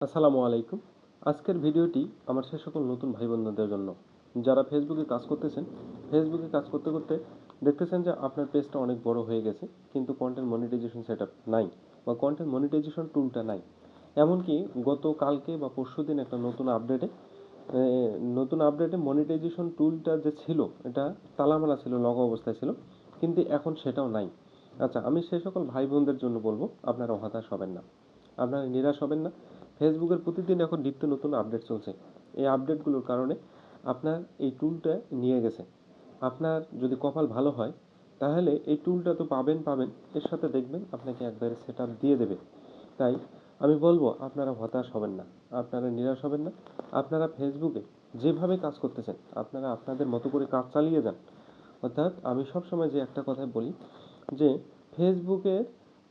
আসসালামু আলাইকুম। আজকের ভিডিওটি আমার সে সকল নতুন ভাই বোনদের জন্য। যারা ফেসবুকে কাজ করতেছেন ফেসবুকে কাজ করতে করতে দেখতেছেন যে আপনার পেজটা অনেক বড় হয়ে গেছে, কিন্তু কন্টেন্ট মনিটাইজেশন সেট নাই বা কন্টেন্ট মনিটাইজেশন টুলটা নাই। এমনকি গত কালকে বা পরশু দিন একটা নতুন আপডেটে নতুন আপডেটে মনিটাইজেশন টুলটা যে ছিল, এটা তালামালা ছিল, লগ অবস্থায় ছিল, কিন্তু এখন সেটাও নাই। আচ্ছা আমি সে সকল ভাই বোনদের জন্য বলব, আপনারা হতাশ হবেন না। আপনারা নিরাশ হবেন না। ফেসবুকের প্রতিদিন এখন নিত্য নতুন আপডেট চলছে। এই আপডেটগুলোর কারণে আপনার এই টুলটা নিয়ে গেছে। আপনার যদি কপাল ভালো হয়, তাহলে এই টুলটা তো পাবেন পাবেন। এর সাথে দেখবেন আপনাকে একবারে সেট দিয়ে দেবে। তাই আমি বলব, আপনারা হতাশ হবেন না। আপনারা নিরাশ হবেন না। আপনারা ফেসবুকে যেভাবে কাজ করতেছেন, আপনারা আপনাদের মতো করে কাজ চালিয়ে যান। অর্থাৎ আমি সবসময় যে একটা কথাই বলি, যে ফেসবুকে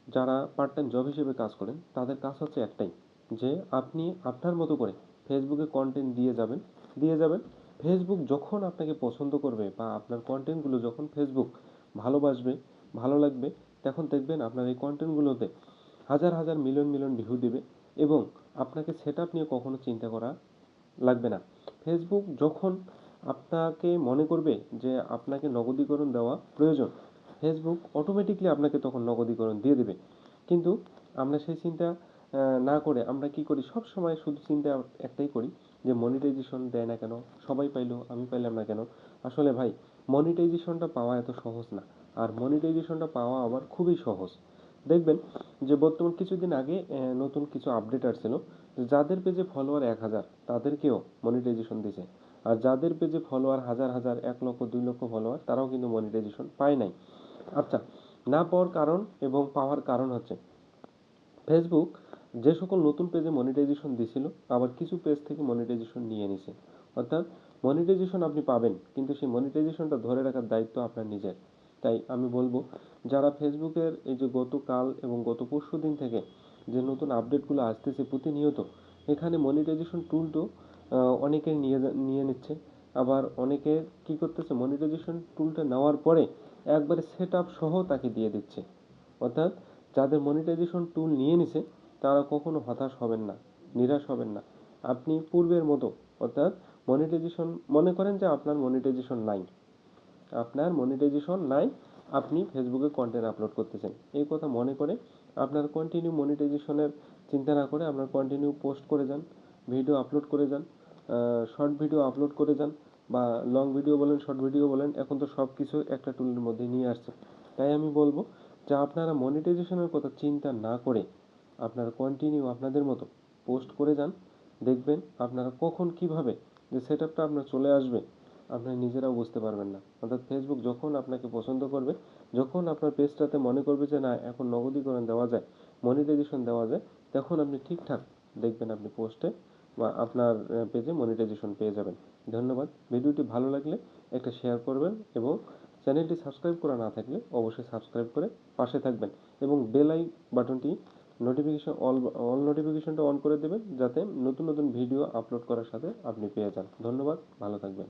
যারা পার্ট টাইম জব হিসেবে কাজ করেন, তাদের কাজ হচ্ছে একটাই। যে আপনি আপনার মতো করে ফেসবুকে কন্টেন্ট দিয়ে যাবেন দিয়ে যাবেন। ফেসবুক যখন আপনাকে পছন্দ করবে বা আপনার কন্টেন্টগুলো যখন ফেসবুক ভালোবাসবে, ভালো লাগবে, তখন দেখবেন আপনার এই কন্টেন্টগুলোতে হাজার হাজার, মিলিয়ন মিলিয়ন ভিউ দেবে এবং আপনাকে সেট নিয়ে কখনো চিন্তা করা লাগবে না। ফেসবুক যখন আপনাকে মনে করবে যে আপনাকে নগদীকরণ দেওয়া প্রয়োজন ফেসবুক অটোমেটিকলি আপনাকে তখন নগদীকরণ দিয়ে দেবে। কিন্তু আমরা সেই চিন্তা না করে আমরা কি করি? সব সময় শুধু চিন্তা একটাই করি যে মনিটাইজেশন দেয় না কেন? সবাই পাইলো, আমি পাইলাম না কেন? আসলে ভাই মনিটাইজেশনটা পাওয়া এত সহজ না। আর মনিটাইজেশনটা পাওয়া আবার খুবই সহজ। দেখবেন যে বর্তমান কিছুদিন আগে নতুন কিছু আপডেট আসছিল যাদের পেজে ফলোয়ার এক হাজার, তাদেরকেও মনিটাইজেশন দিছে। আর যাদের পেজে ফলোয়ার হাজার হাজার, এক লক্ষ, দুই লক্ষ ফলোয়ার তারাও কিন্তু মনিটাইজেশন পায় নাই। আচ্ছা না পাওয়ার কারণ এবং পাওয়ার কারণ হচ্ছে ফেসবুক যে সকল নতুন পেজে মনিটাইজেশন দিছিল, আবার কিছু পেজ থেকে মনিটাইজেশন নিয়ে নিছে। অর্থাৎ মনিটাইজেশন আপনি পাবেন, কিন্তু সেই মনিটাইজেশনটা ধরে রাখার দায়িত্ব আপনার নিজের। তাই আমি বলব, যারা ফেসবুকের এই যে গতকাল এবং গত পরশু দিন থেকে যে নতুন আপডেটগুলো আসতেছে প্রতিনিয়ত, এখানে মনিটাইজেশন টুলটো অনেকে নিয়ে নিয়ে নিচ্ছে। আবার অনেকে কি করতেছে মনিটাইজেশন টুলটা নেওয়ার পরে একবারে সেট আপ সহ তাকে দিয়ে দিচ্ছে। অর্থাৎ, যাদের মনিটাইজেশন টুল নিয়ে নিছে তারা কখনো হতাশ হবেন না, নিরাশ হবেন না। আপনি পূর্বের মতো, অর্থাৎ মনিটাইজেশন মনে করেন যে আপনার মনিটাইজেশন নাই আপনার মনিটাইজেশন নাই আপনি ফেসবুকে কন্টেন্ট আপলোড করতেছেন। এই কথা মনে করে আপনার কন্টিনিউ মনিটাইজেশনের চিন্তা না করে আপনার কন্টিনিউ পোস্ট করে যান ভিডিও আপলোড করে যান শর্ট ভিডিও আপলোড করে যান বা লং ভিডিও বলেন শর্ট ভিডিও বলেন, এখন তো সব কিছু একটা টুলের মধ্যে নিয়ে আসছে। তাই আমি বলব যে আপনারা মনিটাইজেশনের কথা চিন্তা না করে আপনারা কন্টিনিউ আপনাদের মতো পোস্ট করে যান, দেখবেন আপনারা কখন কীভাবে যে সেট আপটা আপনার চলে আসবে, আপনারা নিজেরাও বুঝতে পারবেন না। অর্থাৎ ফেসবুক যখন আপনাকে পছন্দ করবে, যখন আপনার পেজটাতে মনে করবে যে না, এখন নগদীকরণ দেওয়া যায় মনিটাইজেশন দেওয়া যায়, তখন আপনি ঠিকঠাক দেখবেন আপনি পোস্টে বা আপনার পেজে মনিটাইজেশন পেয়ে যাবেন। ধন্যবাদ। ভিডিওটি ভালো লাগলে একটা শেয়ার করবেন এবং চ্যানেলটি সাবস্ক্রাইব করা না থাকলে অবশ্যই সাবস্ক্রাইব করে পাশে থাকবেন এবং বেল আই বাটনটি নোটিফিকেশন অল অল নোটিফিকেশনটা অন করে দেবেন যাতে নতুন নতুন ভিডিও আপলোড করার সাথে আপনি পেয়ে যান। ধন্যবাদ, ভালো থাকবেন।